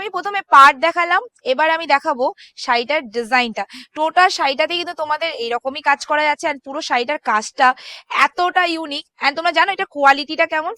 আমি প্রথমে পার্ট দেখালাম, এবার আমি দেখাবো শাড়িটার ডিজাইনটা। টোটাল শাড়িটাতে কিন্তু তোমাদের এইরকমই কাজ করা যাচ্ছে আর পুরো শাড়িটার কাজটা এতটা ইউনিক এন্ড তোমরা জানো এটা কোয়ালিটিটা কেমন?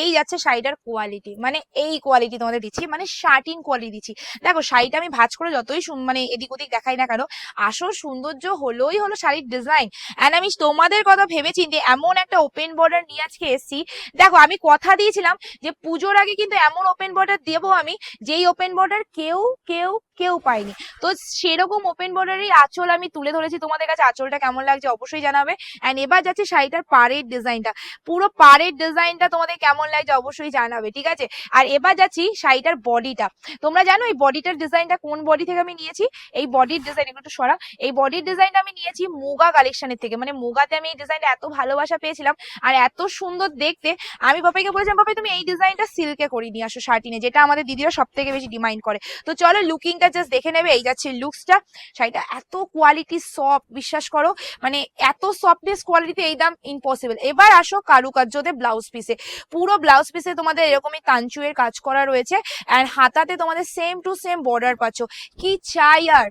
এই যাচ্ছে শাড়িটার কোয়ালিটি মানে এই কোয়ালিটি তোমাদের দিচ্ছি মানে শার্টিন কোয়ালিটি দিচ্ছি। দেখো, শাড়িটা আমি ভাজ করে যতই মানে এদিক ওদিক দেখাই না কেন, আসল সৌন্দর্য হলোই হলো শাড়ির ডিজাইন এন্ড আমি তোমাদের কথা ভেবে চিন্তে এমন একটা ওপেন বর্ডার নিয়ে আজকে এসেছি। দেখো, আমি কথা দিয়েছিলাম যে পুজোর আগে কিন্তু এমন ওপেন বর্ডার দেবো আমি, যেই ওপেন বর্ডার কেউ কেউ কেউ পায়নি। তো সেরকম ওপেন বর্ডারের আঁচল আমি তুলে ধরেছি। তোমাদের কাছে আঁচলটা কেমন লাগছে অবশ্যই জানাবে। এন্ড এবার যাচ্ছে শাড়িটার পাড়ের ডিজাইনটা। পুরো পাড়ের ডিজাইনটা তোমাদের কেমন লাগছে অবশ্যই জানাবে, ঠিক আছে? আর এবার যাচ্ছি শাড়িটার বডিটা। তোমরা জানো এই বডিটার ডিজাইনটা কোন বডি থেকে আমি নিয়েছি? এই বডির ডিজাইন, একটু সরা এই বডির ডিজাইনটা আমি নিয়েছি মুগা কালেকশনের থেকে। মানে মুগাতে আমি এই ডিজাইনটা এত ভালোবাসা পেয়েছিলাম আর এত সুন্দর দেখতে। আমি বাপাইকে বলেছিলাম বাপাই তুমি এই ডিজাইনটা সিল্কে করে নিয়ে আসো শার্টিনে যেটা আমাদের দিদিরা সব থেকে বেশি ডিমান্ড করে। তো চলো লুকিংটা জাস্ট দেখে নেবে, এই যাচ্ছে লুকসটা শাড়িটা এত কোয়ালিটি সফট বিশ্বাস করো মানে এত সফটনেস কোয়ালিটিতে এই দাম ইম্পসিবল এবার আসো কারুকার্যতে ব্লাউজ পিসে পুরো ব্লাউজ পিসে তোমাদের এরকমই কাঞ্চুয়ের কাজ করা রয়েছে অ্যান্ড হাতাতে তোমাদের সেম টু সেম বর্ডার পাচ্ছ। কি চাই আর?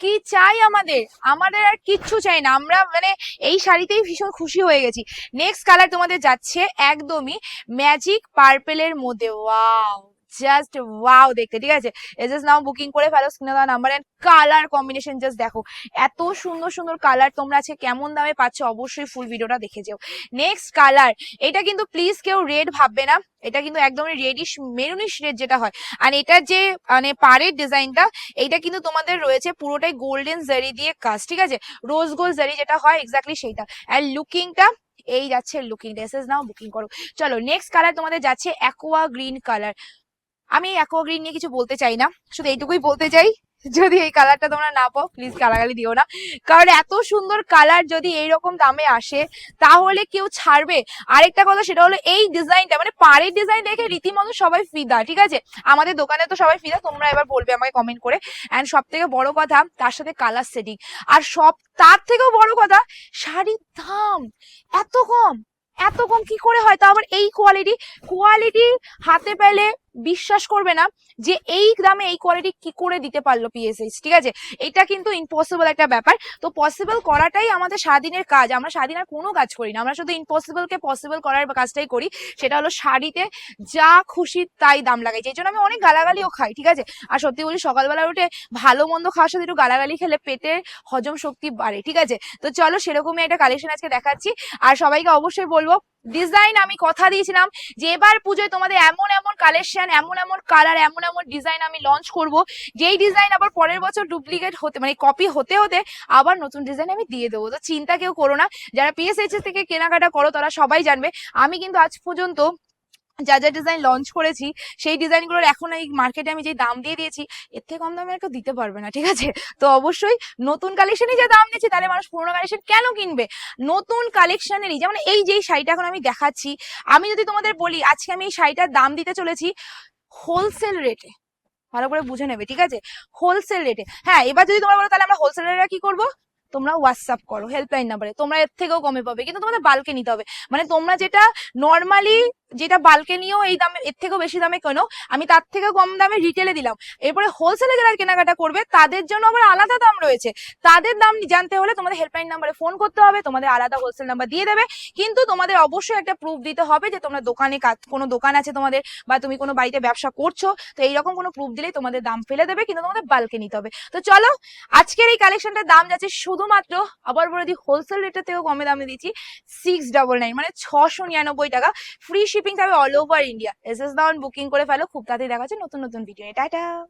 কি চাই আমাদের? আমাদের আর কিচ্ছু চাই না। আমরা মানে এই শাড়িতেই ভীষণ খুশি হয়ে গেছি। নেক্সট কালার তোমাদের যাচ্ছে একদমই ম্যাজিক পার্পেলের মধ্যে। ওয়াও জাস্ট ওয়াও দেখতে, ঠিক আছে? এজেস নাও বুকিং করে ফেলো স্ক্রিনে দেওয়া number and colour combination just দেখো। এত সুন্দর সুন্দর কালার তোমরা আছে কেমন দামে পাচ্ছ, অবশ্যই ফুল ভিডিওটা দেখে যেও। নেক্সট কালার এটা কিন্তু প্লিজ কেউ রেড ভাববে না। এটা কিন্তু একদমই রেডিশ মেরুনিশ রেড যেটা হয়। আর এটার যে মানে পাড়ের ডিজাইনটা এইটা কিন্তু তোমাদের রয়েছে পুরোটাই গোল্ডেন জারি দিয়ে কাজ, ঠিক আছে? রোজ গোল্ড জারি যেটা হয় এক্স্যাক্টলি সেইটা। আর লুকিংটা এই যাচ্ছে লুকিং ড্রেসেস নাও বুকিং করো। চলো নেক্সট কালার তোমাদের যাচ্ছে অ্যাকোয়া গ্রিন কালার আমি অ্যাকোয়া গ্রিন নিয়ে কিছু বলতে চাই না, শুধু এইটুকুই বলতে চাই, যদি এই কালারটা তোমরা না পাও প্লিজ গালাগালি দিও না। কারণ এত সুন্দর কালার যদি এইরকম দামে আসে, তাহলে কেউ ছাড়বে। আরেকটা কথা সেটা হলো এই ডিজাইনটা মানে পাড়ের ডিজাইন দেখে রীতিমতো সবাই ফিদা, ঠিক আছে? আমাদের দোকানে তো সবাই ফিদা, তোমরা এবার বলবে আমাকে কমেন্ট করে। অ্যান্ড সব থেকে বড় কথা, তার সাথে কালার সেটিং আর সব, তার থেকেও বড় কথা, শাড়ির দাম এত কম এত কম, কি করে হয়? তা আবার এই কোয়ালিটি কোয়ালিটি হাতে পেলে বিশ্বাস করবে না যে এই দামে এই কোয়ালিটি কি করে দিতে পারল পিএসএইচ ঠিক আছে? এটা কিন্তু ইম্পসিবল একটা ব্যাপার। তো পসিবল করাটাই আমাদের সারাদিনের কাজ। আমরা সারাদিন আর কোনো কাজ করি না। আমরা শুধু ইম্পসিবলকে পসিবল করার কাজটাই করি। সেটা হলো শাড়িতে যা খুশি তাই দাম লাগাই। এই জন্য আমি অনেক গালাগালিও খাই, ঠিক আছে? আর সত্যি বলি, সকালবেলা উঠে ভালো মন্দ খাওয়ার সাথে একটু গালাগালি খেলে পেটের হজম শক্তি বাড়ে, ঠিক আছে? তো চলো সেরকমই একটা কালেকশন আজকে দেখাচ্ছি। আর সবাইকে অবশ্যই বলব ডিজাইন আমি কথা দিয়েছিলাম যে এবার পুজোয় তোমাদের এমন এমন কালেকশন এমন এমন কালার এমন এমন ডিজাইন আমি লঞ্চ করব। যেই ডিজাইন আবার পরের বছর ডুপ্লিকেট হতে মানে কপি হতে হতে আবার নতুন ডিজাইন আমি দিয়ে দেবো। তো চিন্তা কেউ করো না। যারা পিএসএইচএস থেকে কেনাকাটা করো, তারা সবাই জানবে। আমি কিন্তু আজ পর্যন্ত যা যা ডিজাইন লঞ্চ করেছি, সেই ডিজাইনগুলোর এখন এই মার্কেটে আমি যে দাম দিয়ে দিয়েছি, এর থেকে কম দামে আর কেউ দিতে পারবে না, ঠিক আছে? তো অবশ্যই নতুন কালেকশনই যে দাম দিচ্ছি তাহলে মানুষ পুরোনো কালেকশন কেন কিনবে? নতুন কালেকশনেরই যেমন এই যে শাড়িটা এখন আমি দেখাচ্ছি, আমি যদি তোমাদের বলি, আজকে আমি এই শাড়িটার দাম দিতে চলেছি হোলসেল রেটে ভালো করে বুঝে নেবে, ঠিক আছে? হোলসেল রেটে হ্যাঁ এবার যদি তোমরা বলো, তাহলে আমরা হোলসেল রেটে কি করব? তোমরা হোয়াটসঅ্যাপ করো হেল্পলাইন নাম্বারে তোমরা এর থেকেও কমে পাবে, কিন্তু তোমাদের বালকে নিতে হবে। মানে তোমরা যেটা নর্মালি যেটা বালকে নিয়েও এই দামে এর থেকেও বেশি দামে কেনো, আমি তার থেকেও কম দামে রিটেলে দিলাম। এরপরে হোলসেলে যারা কেনাকাটা করবে, তাদের জন্য আবার আলাদা দাম রয়েছে। তাদের দাম জানতে হলে তোমাদের হেল্পলাইন নাম্বারে ফোন করতে হবে, তোমাদের আলাদা হোলসেল নাম্বার দিয়ে দেবে। কিন্তু তোমাদের অবশ্যই একটা প্রুফ দিতে হবে যে তোমরা দোকানে কোনো দোকান আছে তোমাদের, বা তুমি কোনো বাড়িতে ব্যবসা করছ, তো এইরকম কোনো প্রুফ দিলেই তোমাদের দাম ফেলে দেবে, কিন্তু তোমাদের বালকে নিতে হবে। তো চলো, আজকের এই কালেকশনটার দাম যাচ্ছে শুধুমাত্র আবার বলে দিই হোলসেল রেটের থেকেও কমে দামে দিচ্ছি সিক্স ডাবল নাইন মানে ছশো নিরানব্বই টাকা। ফ্রি শিপিং থাকবে all over India S S দাউন booking করে ফেলো, খুব তাড়াতাড়ি দেখাচ্ছে নতুন নতুন ভিডিও টাটা!